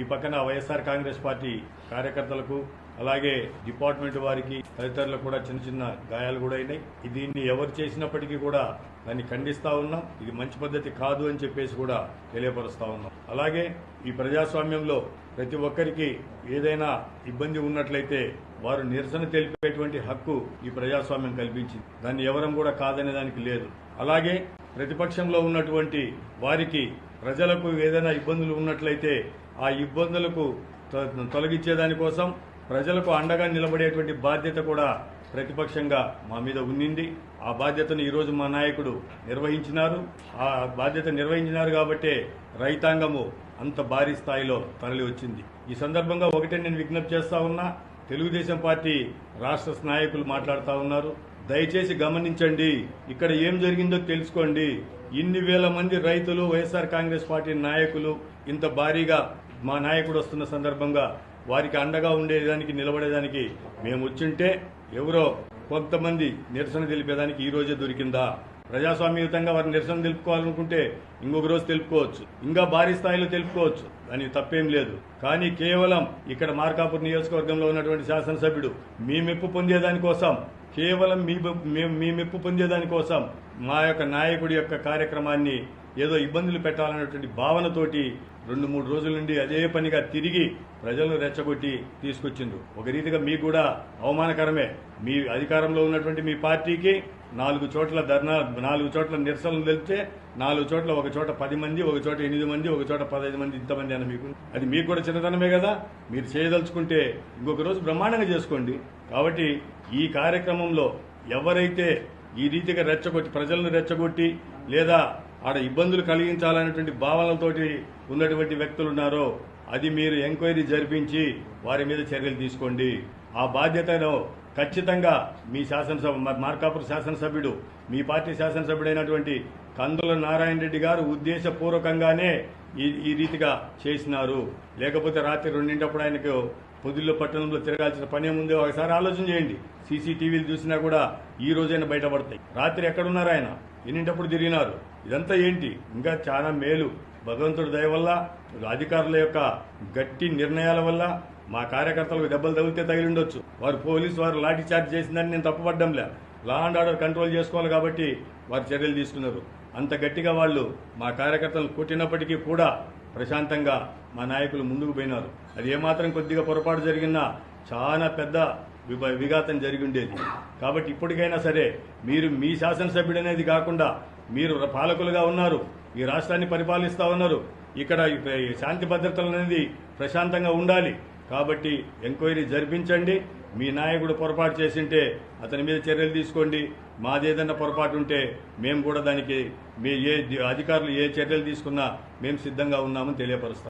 ఈ పక్కన వైఎస్ఆర్ కాంగ్రెస్ పార్టీ కార్యకర్తలకు అలాగే డిపార్ట్మెంట్ వారికి తదితరులకు కూడా చిన్న చిన్న గాయాలు కూడా అయినాయి. దీన్ని ఎవరు చేసినప్పటికీ కూడా దాన్ని ఖండిస్తా ఉన్నాం. ఇది మంచి పద్ధతి కాదు అని చెప్పేసి కూడా తెలియపరుస్తా ఉన్నాం. అలాగే ఈ ప్రజాస్వామ్యంలో ప్రతి ఒక్కరికి ఏదైనా ఇబ్బంది ఉన్నట్లయితే వారు నిరసన తెలిపేటువంటి హక్కు ఈ ప్రజాస్వామ్యం కల్పించింది. దాన్ని ఎవరం కూడా కాదనే దానికి లేదు. అలాగే ప్రతిపక్షంలో ఉన్నటువంటి వారికి ప్రజలకు ఏదైనా ఇబ్బందులు ఉన్నట్లయితే ఆ ఇబ్బందులకు తొలగించేదానికోసం ప్రజలకు అండగా నిలబడేటువంటి బాధ్యత కూడా ప్రతిపక్షంగా మా మీద ఉన్నింది. ఆ బాధ్యతను ఈరోజు మా నాయకుడు నిర్వహించినారు. ఆ బాధ్యత నిర్వహించినారు కాబట్టే రైతాంగము అంత భారీ స్థాయిలో తరలి వచ్చింది. ఈ సందర్భంగా ఒకటే నేను విజ్ఞప్తి చేస్తా ఉన్నా తెలుగుదేశం పార్టీ రాష్ట్ర నాయకులు మాట్లాడుతూ ఉన్నారు. దయచేసి గమనించండి ఇక్కడ ఏం జరిగిందో తెలుసుకోండి. ఇన్ని వేల మంది రైతులు వైఎస్ఆర్ కాంగ్రెస్ పార్టీ నాయకులు ఇంత భారీగా మా నాయకుడు వస్తున్న సందర్భంగా వారికి అండగా ఉండేదానికి నిలబడేదానికి మేము వచ్చుంటే ఎవరో కొంతమంది నిరసన తెలిపేదానికి ఈ రోజే దొరికిందా? ప్రజాస్వామ్యయుతంగా వారు నిరసన తెలుపుకోవాలనుకుంటే ఇంకొక రోజు తెలుపుకోవచ్చు. ఇంకా భారీ స్థాయిలో తెలుపుకోవచ్చు. దానికి తప్పేం లేదు. కానీ కేవలం ఇక్కడ మార్కాపూర్ నియోజకవర్గంలో ఉన్నటువంటి శాసనసభ్యుడు మీ మెప్పు పొందేదానికోసం కేవలం మీ మీ- మీ మెప్పు పొందేదానికోసం మా యొక్క నాయకుడి యొక్క కార్యక్రమాన్ని ఏదో ఇబ్బందులు పెట్టాలన్నటువంటి భావనతోటి రెండు మూడు రోజుల నుండి అదే పనిగా తిరిగి ప్రజలను రెచ్చగొట్టి తీసుకొచ్చిండ్రు. ఒక రీతిగా మీకు కూడా అవమానకరమే. మీ అధికారంలో ఉన్నటువంటి మీ పార్టీకి నాలుగు చోట్ల ధర్నా నాలుగు చోట్ల నిరసనలు తెలిస్తే నాలుగు చోట్ల ఒక చోట పది మంది ఒక చోట ఎనిమిది మంది ఒక చోట పదహైదు మంది ఇంతమంది అని మీకు. అది మీకు కూడా చిన్నతనమే కదా. మీరు చేయదలుచుకుంటే ఇంకొక రోజు బ్రహ్మాండంగా చేసుకోండి. కాబట్టి ఈ కార్యక్రమంలో ఎవరైతే ఈ రీతిగా రెచ్చగొట్టి ప్రజలను రెచ్చగొట్టి లేదా ఆడ ఇబ్బందులు కలిగించాలనేటువంటి భావనలతోటి ఉన్నటువంటి వ్యక్తులు ఉన్నారో అది మీరు ఎంక్వైరీ జరిపించి వారి మీద చర్యలు తీసుకోండి. ఆ బాధ్యతను ఖచ్చితంగా మీ శాసనసభ మార్కాపురం శాసనసభ్యుడు మీ పార్టీ శాసనసభ్యుడైనటువంటి కందుల నారాయణ రెడ్డి గారు ఉద్దేశపూర్వకంగానే ఈ ఈ రీతిగా చేసినారు. లేకపోతే రాత్రి రెండింటప్పుడు ఆయనకు పొదిల్లో పట్టణంలో తిరగాల్సిన పనే ముందే ఒకసారి ఆలోచన చేయండి. సీసీటీవీలు చూసినా కూడా ఈ రోజైనా బయటపడతాయి. రాత్రి ఎక్కడున్నారు ఆయన? ఎన్నింటప్పుడు తిరిగినారు? ఇదంతా ఏంటి? ఇంకా చాలా మేలు. భగవంతుడి దయ వల్ల అధికారుల యొక్క గట్టి నిర్ణయాల వల్ల మా కార్యకర్తలకు దెబ్బలు తగిలితే తగిలి ఉండొచ్చు. వారు పోలీసు వారు లాఠీ చార్జ్ చేసిందని నేను తప్పుపడ్డంలే. లా అండ్ ఆర్డర్ కంట్రోల్ చేసుకోవాలి కాబట్టి వారు చర్యలు తీసుకున్నారు. అంత గట్టిగా వాళ్ళు మా కార్యకర్తలు కొట్టినప్పటికీ కూడా ప్రశాంతంగా మా నాయకులు ముందుకు పోయినారు. అది ఏమాత్రం కొద్దిగా పొరపాటు జరిగినా చాలా పెద్ద విభ- విఘాతం జరిగి ఉండేది. కాబట్టి ఇప్పటికైనా సరే మీరు మీ శాసనసభ్యుడు అనేది కాకుండా మీరు పాలకులుగా ఉన్నారు ఈ రాష్ట్రాన్ని పరిపాలిస్తూ ఉన్నారు. ఇక్కడ శాంతి భద్రతలు అనేది ప్రశాంతంగా ఉండాలి. కాబట్టి ఎంక్వైరీ జరిపించండి. మీ నాయకుడు పొరపాటు చేసింటే అతని మీద చర్యలు తీసుకోండి. మాదేదన్నా పొరపాటు ఉంటే మేము కూడా దానికి మీ ఏ అధికారులు ఏ చర్యలు తీసుకున్నా మేము సిద్ధంగా ఉన్నామని తెలియపరుస్తాం.